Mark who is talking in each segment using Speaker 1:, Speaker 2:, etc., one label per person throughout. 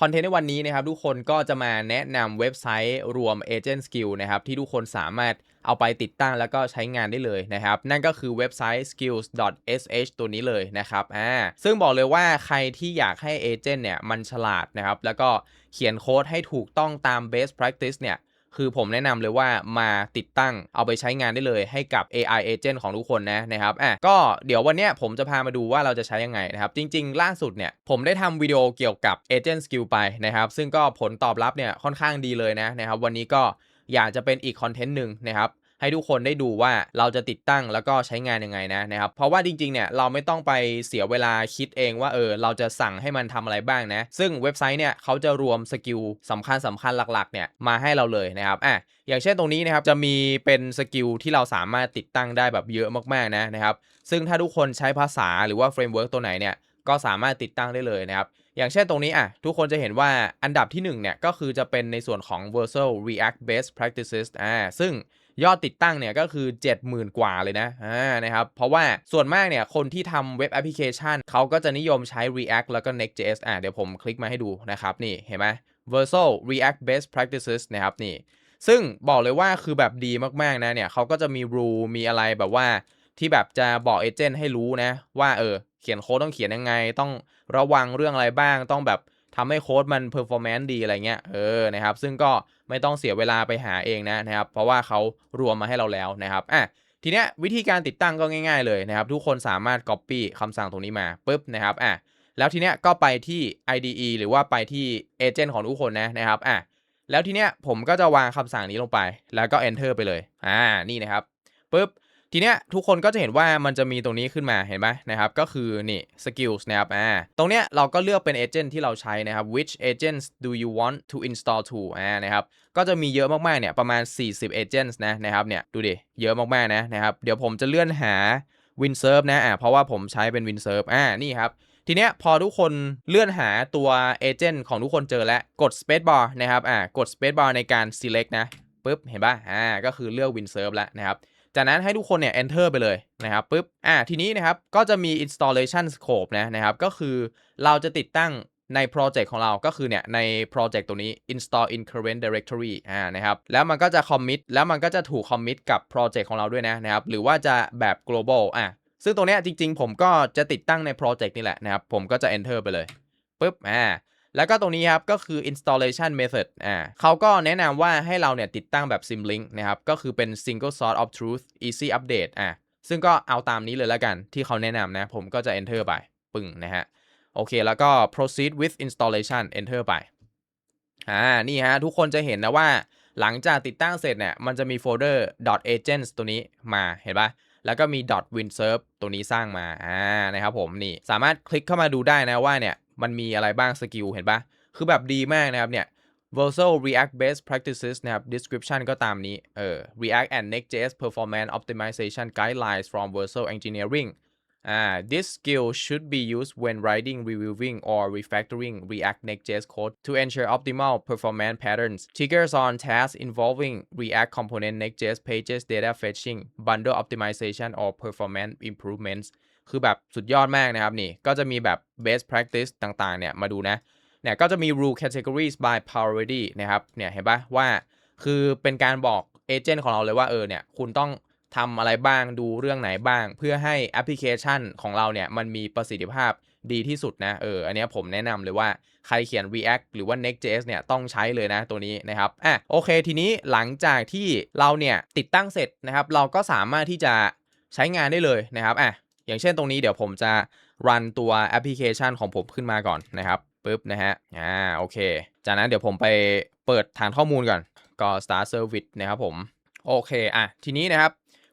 Speaker 1: คอนเทนต์ในวันนี้นะครับทุกคนก็จะมาแนะนำเว็บไซต์รวม Agent Skill นะครับที่ทุกคนสามารถเอาไปติดตั้งแล้วก็ใช้งานได้เลยนะครับ นั่นก็คือเว็บไซต์ skills.sh ตัวนี้เลยนะครับอ่าซึ่งบอกเลยว่าใครที่อยากให้เอเจนต์เนี่ยมันฉลาดนะครับ แล้วก็เขียนโค้ดให้ถูกต้องตาม best practice เนี่ย คือผมแนะนำเลยว่ามาติดตั้งเอาไปใช้งานได้เลยให้กับ AI agent ของทุกคนนะนะครับอะก็เดี๋ยววันเนี้ยผมจะพามาดูว่าเราจะใช้ยังไงนะครับ จริง ๆ ล่าสุดเนี่ยผมได้ทำวิดีโอเกี่ยวกับ agent skill ไปนะครับ ซึ่งก็ผลตอบรับเนี่ยค่อนข้างดีเลยนะนะครับ วันนี้ก็อยากจะเป็นอีกคอนเทนต์หนึ่งนะครับ ให้ทุกคนได้ดูว่าเราจะติดตั้งแล้วก็ใช้งานยังไงนะนะครับ เพราะว่าจริงๆเนี่ยเราไม่ต้องไปเสียเวลาคิดเองว่าเออเราจะสั่งให้มันทำอะไรบ้างนะ ซึ่งเว็บไซต์เนี่ยเขาจะรวมสกิลสำคัญสำคัญหลักๆเนี่ยมาให้เราเลยนะครับอะอย่างเช่นตรงนี้นะครับจะมีเป็นสกิลที่เราสามารถติดตั้งได้แบบเยอะมากๆนะนะครับ ซึ่งถ้าทุกคนใช้ภาษาหรือว่าเฟรมเวิร์กตัวไหนเนี่ยก็สามารถติดตั้งได้เลยนะครับ อย่างเช่นตรงนี้อะทุกคนจะเห็นว่าอันดับที่1เนี่ยก็คือจะเป็นในส่วนของ Vercel React Best Practices อ่าซึ่ง ยอดติดตั้งเนี่ยก็คือ 70,000 กว่าเลยนะอ่านะครับเพราะว่าส่วนมากเนี่ยคนที่ทำเว็บแอปพลิเคชันเขาก็จะนิยมใช้ React แล้วก็ Next.js อ่าเดี๋ยวผมคลิกมาให้ดูนะครับนี่เห็นไหม Vercel React Best Practices นะครับนี่ซึ่งบอกเลยว่าคือแบบดีมากๆนะเนี่ยเขาก็จะมี rule มีอะไรแบบว่าที่แบบจะบอกเอเจนต์ให้รู้นะว่าเออเขียนโค้ดต้องเขียนยังไง ต้องระวังเรื่องอะไรบ้างต้องแบบ ทำให้โค้ดมัน performance ดีอะไรเงี้ย เออ นะครับ ซึ่งก็ไม่ต้องเสียเวลาไปหาเองนะนะครับ เพราะว่าเขารวมมาให้เราแล้วนะครับ อะ ทีเนี้ยวิธีการติดตั้งก็ง่าย ๆเลยนะครับ ทุกคนสามารถ copy คำสั่งตรงนี้มาปุ๊บนะครับ อะ แล้วทีเนี้ยก็ไปที่ IDE หรือว่าไปที่เอเจนต์ของทุกคนนะนะครับ อะ แล้วทีเนี้ยผมก็จะวางคำสั่งนี้ลงไป แล้วก็ enter ไปเลย อ่า นี่นะครับปุ๊บ ทีเนี้ยทุกคนก็จะเห็นว่ามันจะมีตรงนี้ขึ้นมาเห็นไหมนะครับก็คือนี่ skills นะครับอ่าตรงเนี้ยเราก็เลือกเป็น agent ที่เราใช้นะครับ which agents do you want to install to อ่านะครับก็จะมีเยอะมากๆเนี่ยประมาณ 40 agents นะนะครับเนี่ยดูดิเยอะมากๆนะนะครับเดี๋ยวผมจะเลื่อนหา WinServe นะอ่าเพราะว่าผมใช้เป็น WinServe อ่านี่ครับทีเนี้ยพอทุกคนเลื่อนหาตัวเอเจนต์ของทุกคนเจอแล้วกด Space Bar นะครับอ่ากด Space Bar ในการ select นะปุ๊บเห็นป่ะอ่าก็คือเลือก WinServe แล้วนะครับ จากนั้นให้ทุกคนเนี่ย enter ไปเลยนะครับปุ๊บอ่าทีนี้นะครับก็จะมี installation scope นะนะครับก็คือเราจะติดตั้งในโปรเจกต์ของเราก็คือเนี่ยในโปรเจกต์ตัวนี้ install in current directory อ่านะครับแล้วมันก็จะ commit แล้วมันก็จะถูก commit กับโปรเจกต์ของเราด้วยนะนะครับหรือว่าจะแบบ global อะซึ่งตรงเนี้ยจริง ๆ ผมก็จะติดตั้งในโปรเจกต์นี่แหละนะครับผมก็จะ enter ไปเลยปุ๊บอ่า แล้วก็ตรงนี้ครับก็คือ installation method อ่าเขาก็แนะนำว่าให้เราเนี่ยติดตั้งแบบ symlink นะครับ ก็คือเป็น single source of truth easy update อ่าซึ่งก็เอาตามนี้เลยแล้วกันที่เขาแนะนำนะ ผมก็จะ enter ไป ปึ้งนะฮะ โอเค แล้วก็ proceed with installation enter ไป อ่า นี่ฮะ ทุกคนจะเห็นนะว่าหลังจากติดตั้งเสร็จเนี่ย มันจะมีโฟลเดอร์ .agents ตัวนี้มา เห็นปะ แล้วก็มี .winsurf ตัวนี้สร้างมาอ่านะครับผมนี่สามารถคลิกเข้ามาดูได้นะว่าเนี่ยมันมีอะไรบ้างสกิลเห็นปะคือแบบดีมากนะครับเนี่ย Versal React Based Practices นะครับ description ก็ตามนี้เออ React and Next.js Performance Optimization Guidelines from Versal Engineering อ่า this skill should be used when writing, reviewing, or refactoring React Next.js code to ensure optimal performance patterns. Triggers on tasks involving React component Next.js pages, data fetching, bundle optimization, or performance improvements. คือแบบสุดยอดมากนะครับนี่ ก็จะมีแบบ best practice ต่างๆ เนี่ย มาดูนะ เนี่ยก็จะมี rule categories by priority นะครับ เนี่ยเห็นปะว่า คือเป็นการบอกเอเจนต์ของเราเลยว่า เออ เนี่ย คุณต้อง ทำอะไรบ้างดูเรื่องไหนบ้าง เพื่อให้แอปพลิเคชันของเราเนี่ยมันมีประสิทธิภาพดีที่สุดนะเอออันนี้ผมแนะนำเลยว่าใครเขียน React หรือว่า Next.js เนี่ยต้องใช้เลยนะตัวนี้นะครับอะโอเคทีนี้หลังจากที่เราเนี่ยติดตั้งเสร็จนะครับเราก็สามารถที่จะใช้งานได้เลยนะครับอะอย่างเช่นตรงนี้เดี๋ยวผมจะรันตัวแอปพลิเคชันของผมขึ้นมาก่อนนะครับปึ๊บนะฮะอ่าโอเค จากนั้นเดี๋ยวผมไปเปิดฐานข้อมูลก่อนก็ start service นะครับผมโอเคอะทีนี้นะครับ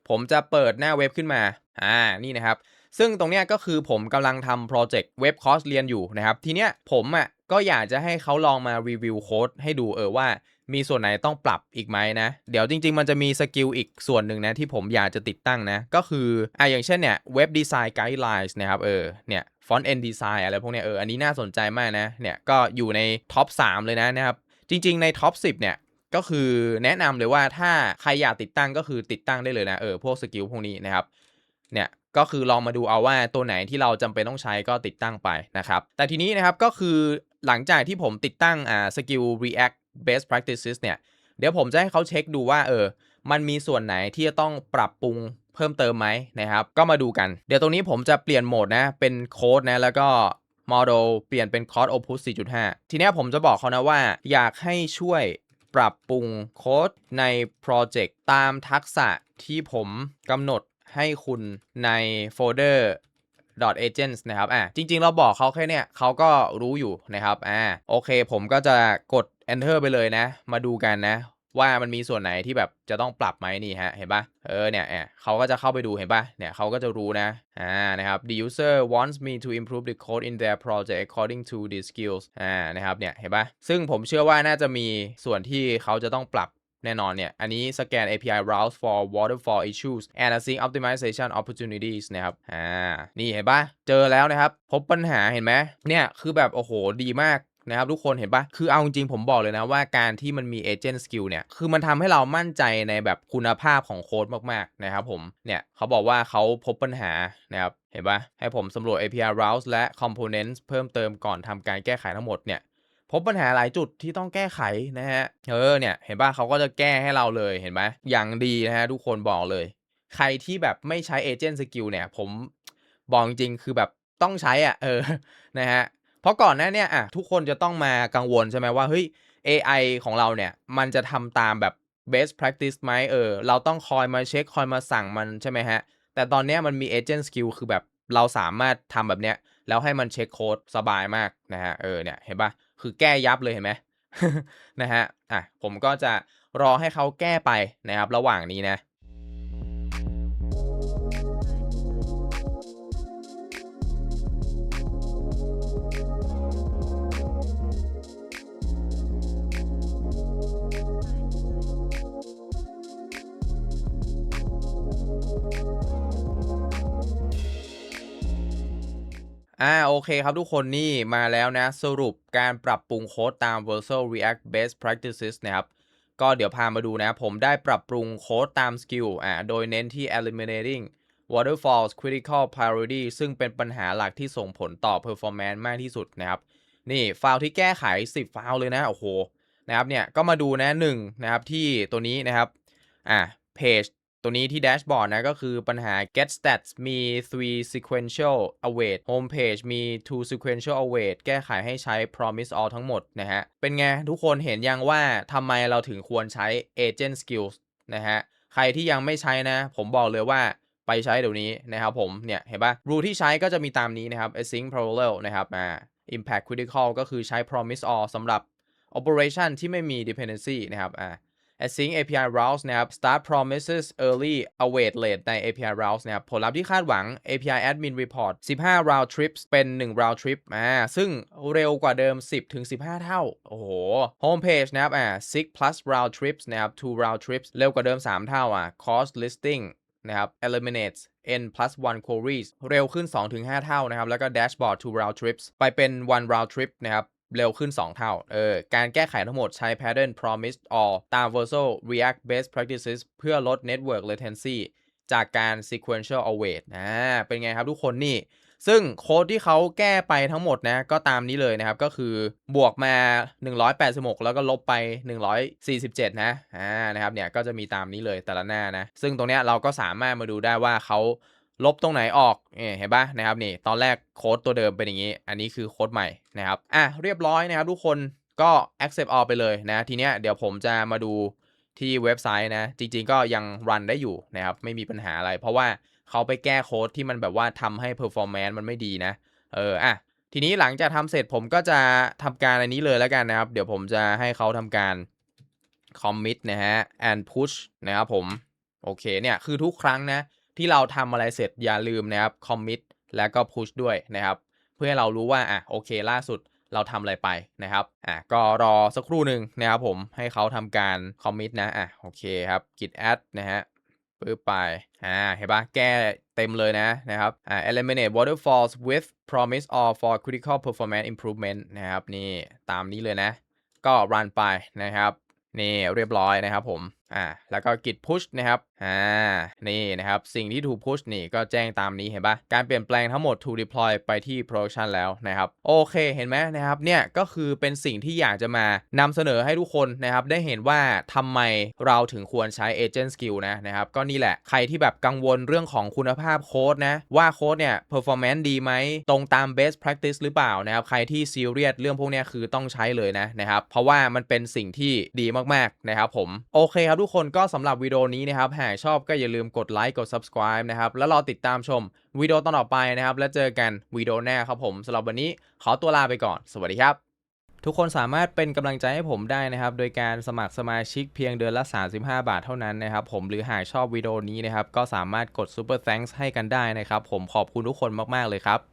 Speaker 1: ผมจะเปิดหน้าเว็บขึ้นมา อ่า นี่นะครับ ซึ่งตรงเนี้ยก็คือผมกำลังทำโปรเจกต์เว็บคอร์สเรียนอยู่นะครับ ทีเนี้ยผมอะก็อยากจะให้เขาลองมารีวิวโค้ดให้ดูเออว่ามีส่วนไหนต้องปรับอีกไหมนะ เดี๋ยวจริง ๆ มันจะมีสกิลอีกส่วนหนึ่งนะ ที่ผมอยากจะติดตั้งนะ ก็คืออะอย่างเช่นเนี่ยเว็บดีไซน์ไกด์ไลน์นะครับเออเนี่ยฟอนต์เอนดีไซน์อะไรพวกเนี้ยเอออันนี้น่าสนใจมากนะเนี่ยก็อยู่ในท็อป3เลยนะนะครับจริง ๆ ในท็อป10เนี่ย ก็คือแนะนำเลยว่าถ้าใครอยากติดตั้งก็คือติดตั้งได้เลยนะเออพวกสกิลพวกนี้นะครับเนี่ยก็คือลองมาดูเอาว่าตัวไหนที่เราจำเป็นต้องใช้ก็ติดตั้งไปนะครับแต่ทีนี้นะครับก็คือหลังจากที่ผมติดตั้งอ่าสกิล React Best Practices เนี่ยเดี๋ยวผมจะให้เขาเช็คดูว่าเออมันมีส่วนไหนที่จะต้องปรับปรุงเพิ่มเติมไหมนะครับ ก็มาดูกัน เดี๋ยวตรงนี้ผมจะเปลี่ยนโหมดนะ เป็นโค้ดนะ แล้วก็ Model เปลี่ยนเป็น Code Opus 4.5 ทีนี้ผมจะบอกเขานะว่า อยากให้ช่วย ปรับปรุงโค้ดในโปรเจกต์ตามทักษะที่ผมกำหนดให้คุณในโฟลเดอร์ .agents นะครับ อะ จริง ๆ เราบอกเขาแค่เนี้ยเขาก็รู้อยู่นะครับ อ่า โอเค ผมก็จะกด enter ไปเลยนะ มาดูกันนะ ว่ามันมีส่วนไหนที่แบบจะต้องปรับไหมนี่ฮะ เห็นปะเออเนี่ยเขาก็จะเข้าไปดูเห็นปะเนี่ยเขาก็จะรู้นะ อ่า นะครับ the user wants me to improve the code in their project according to the skills อ่า นะครับ เนี่ย เห็นปะซึ่งผมเชื่อว่าน่าจะมีส่วนที่เขาจะต้องปรับแน่นอนเนี่ย อันนี้สแกน API routes for waterfall issues and async optimization opportunities นะครับ อ่า นี่เห็นปะเจอแล้วนะครับ พบปัญหาเห็นไหมเนี่ย คือแบบ โอ้โห ดีมาก นะครับทุกคนเห็นปะคือเอาจริงผมบอกเลยนะว่าการที่มันมี agent skill เนี่ย คือมันทำให้เรามั่นใจในแบบคุณภาพของโค้ดมากๆนะครับผม เนี่ยเขาบอกว่าเขาพบปัญหานะครับเห็นปะให้ผมสำรวจ API routes และ components เพิ่มเติมก่อนทำการแก้ไขทั้งหมดเนี่ยพบปัญหาหลายจุดที่ต้องแก้ไขนะฮะ เออเนี่ยเห็นป่ะเขาก็จะแก้ให้เราเลยเห็นไหมอย่างดีนะฮะทุกคนบอกเลย ใครที่แบบไม่ใช้ Agent Skill เนี่ย ผมบอกจริงๆคือแบบต้องใช้อะเออนะฮะ เพราะก่อนหน้าเนี่ยอะทุกคนจะต้องมากังวลใช่ไหมว่าเฮ้ย AI ของเราเนี่ย มันจะทำตามแบบ best practice ไหมเออ เราต้องคอยมาเช็ค คอยมาสั่งมันใช่ไหมฮะ แต่ตอนนี้มันมี Agent Skill คือแบบเราสามารถทำแบบเนี้ย แล้วให้มันเช็คโค้ดสบายมากนะฮะ เออเนี่ยเห็นป่ะคือแก้ยับเลยเห็นไหมนะฮะ อะ ผมก็จะรอให้เขาแก้ไปนะครับ ระหว่างนี้นะ อ่าโอเคครับทุกคนนี่มาแล้วนะ สรุปการปรับปรุงโค้ดตาม Vercel React Best Practices นะครับ ก็เดี๋ยวพามาดูนะ ผมได้ปรับปรุงโค้ดตามสกิลอ่าโดยเน้นที่ eliminating waterfalls critical priority ซึ่งเป็นปัญหาหลักที่ส่งผลต่อ performance มากที่สุดนะครับ นี่ไฟล์ที่แก้ไข 10 ไฟล์เลยนะ โอ้โหนะครับเนี่ยก็มาดูนะหนึ่งนะครับที่ตัวนี้นะครับอ่า page ตัวนี้ที่แดชบอร์ดนะก็คือปัญหา get stats มี three sequential await homepage มี two sequential await แก้ไขให้ใช้ promise all ทั้งหมดนะฮะ เป็นไง ทุกคนเห็นยังว่าทำไมเราถึงควรใช้ agent skills นะฮะ ใครที่ยังไม่ใช้นะ ผมบอกเลยว่าไปใช้เดี๋ยวนี้นะครับผม เนี่ย เห็นปะ rule ที่ใช้ก็จะมีตามนี้นะครับ async parallel นะครับอ่า impact critical ก็คือใช้ promise all สำหรับ operation ที่ไม่มี dependency นะครับอ่า async API routes นะครับ start promises early await late ใน API routes นะครับ ผลลัพธ์ที่คาดหวัง API admin report 15 round trips เป็น 1 round trip อ่า ซึ่งเร็วกว่าเดิม 10 ถึง 15 เท่า โอ้โห homepage นะครับอ่า6 plus round trips นะครับ 2 round trips เร็วกว่าเดิม 3 เท่าอะ cost listing นะครับ eliminates n plus 1 queries เร็วขึ้น 2-5 เท่านะครับ แล้วก็ dashboard 2 round trips ไปเป็น1 round trip นะครับ เร็วขึ้น 2 เท่า เออ การแก้ไขทั้งหมดใช้ pattern promise all ตาม Vercel React Best Practices เพื่อลด network latency จากการ sequential await อ่าเป็นไงครับทุกคนนี่ ซึ่งโค้ดที่เขาแก้ไปทั้งหมดนะ ก็ตามนี้เลยนะครับ ก็คือบวกมา 186 แล้วก็ลบไป 147 นะ อ่า นะครับ เนี่ย ก็จะมีตามนี้เลยแต่ละหน้านะ ซึ่งตรงเนี้ยเราก็สามารถมาดูได้ว่าเขา ลบตรงไหนออกเห็นปะนะครับนี่ตอนแรกโค้ดตัวเดิมเป็นอย่างนี้ อันนี้คือโค้ดใหม่นะครับอะเรียบร้อยนะครับทุกคนก็ accept all ไปเลยนะ ทีเนี้ยเดี๋ยวผมจะมาดูที่เว็บไซต์นะ จริง ๆ ก็ยังรันได้อยู่นะครับ ไม่มีปัญหาอะไร เพราะว่าเขาไปแก้โค้ดที่มันแบบว่าทำให้ performance มันไม่ดีนะ เอออะทีนี้หลังจากทำเสร็จผมก็จะทำการอันนี้เลยแล้วกันนะครับ เดี๋ยวผมจะให้เขาทำการ commit นะฮะ and push นะครับผม โอเคเนี่ยคือทุกครั้งนะ ที่เราทำอะไรเสร็จอย่าลืมนะครับ commit แล้วก็ push ด้วยนะครับ เพื่อให้เรารู้ว่าอะโอเคล่าสุดเราทำอะไรไปนะครับอะก็รอสักครู่หนึ่งนะครับผมให้เขาทำการ commit นะอะโอเคครับ git add นะฮะปึ๊บไปอ่าเห็นปะแก้เต็มเลยนะนะครับอ่า eliminate waterfalls with promise all for critical performance improvement นะครับนี่ตามนี้เลยนะ ก็รันไปนะครับ นี่เรียบร้อยนะครับผม อ่าแล้วก็ git push นะครับอ่านี่นะครับ สิ่งที่ถูก push นี่ก็แจ้งตามนี้เห็นปะการเปลี่ยนแปลงทั้งหมดถูก deploy ไปที่ production แล้วนะครับ โอเคเห็นไหมนะครับเนี่ยก็คือเป็นสิ่งที่อยากจะมานำเสนอให้ทุกคนนะครับ ได้เห็นว่าทำไมเราถึงควรใช้ agent skill นะนะครับ ก็นี่แหละใครที่แบบกังวลเรื่องของคุณภาพโค้ดนะว่าโค้ดเนี่ย performance ดีไหมตรงตาม best practice หรือเปล่านะครับ ใครที่ serious เรื่องพวกนี้คือต้องใช้เลยนะนะครับ เพราะว่ามันเป็นสิ่งที่ดีมากๆนะครับผมโอเคครับทุกคนก็สำหรับวิดีโอนี้นะครับหากชอบก็อย่าลืมกดไลค์กด subscribe นะครับแล้วรอติดตามชมวิดีโอตอนต่อไปนะครับ แล้วเจอกันวิดีโอหน้าครับผมสำหรับวันนี้ขอตัวลาไปก่อน สวัสดีครับ ทุกคนสามารถเป็นกำลังใจให้ผมได้นะครับ โดยการสมัครสมาชิกเพียงเดือนละ 35 บาทเท่านั้นนะครับ ผมหรือหากชอบวิดีโอนี้นะครับก็สามารถกด Super Thanks ให้กันได้นะครับ ผมขอบคุณทุกคนมากๆเลยครับ